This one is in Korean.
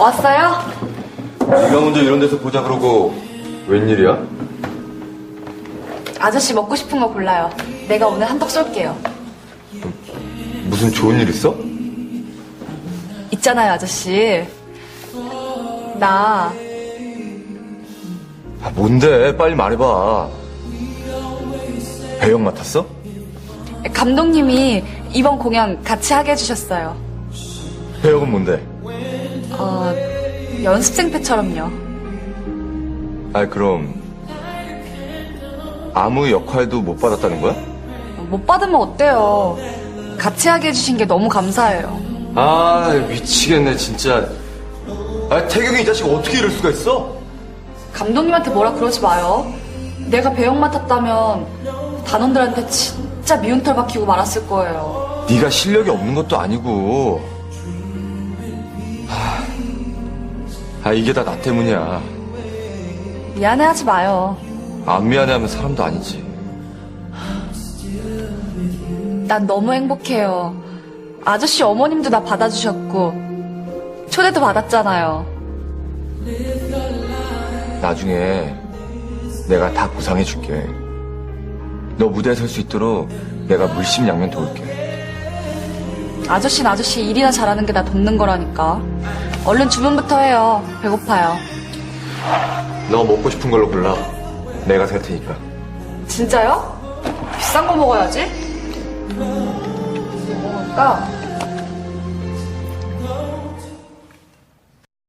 왔어요? 네가 먼저 이런 데서 보자 그러고 웬일이야? 아저씨 먹고 싶은 거 골라요. 내가 오늘 한턱 쏠게요. 무슨 좋은 일 있어? 있잖아요, 아저씨. 나 아, 뭔데? 빨리 말해봐. 배역 맡았어? 감독님이 이번 공연 같이 하게 해주셨어요. 배역은 뭔데? 어, 연습생 때처럼요. 아 그럼 아무 역할도 못 받았다는 거야? 못 받으면 어때요? 같이 하게 해주신 게 너무 감사해요. 아 미치겠네 진짜. 아 태경이 이 자식 어떻게 이럴 수가 있어? 감독님한테 뭐라 그러지 마요. 내가 배역 맡았다면 단원들한테 진짜 미운 털 박히고 말았을 거예요. 네가 실력이 없는 것도 아니고. 아 이게 다 나 때문이야. 미안해하지 마요. 안 미안해하면 사람도 아니지. 난 너무 행복해요. 아저씨 어머님도 나 받아주셨고 초대도 받았잖아요. 나중에 내가 다 보상해줄게. 너 무대에 설 수 있도록 내가 물심양면 도울게. 아저씨는 아저씨 일이나 잘하는 게 나 돕는 거라니까. 얼른 주문부터 해요. 배고파요. 너 먹고 싶은 걸로 골라. 내가 살 테니까. 진짜요? 비싼 거 먹어야지. 뭐 먹을까?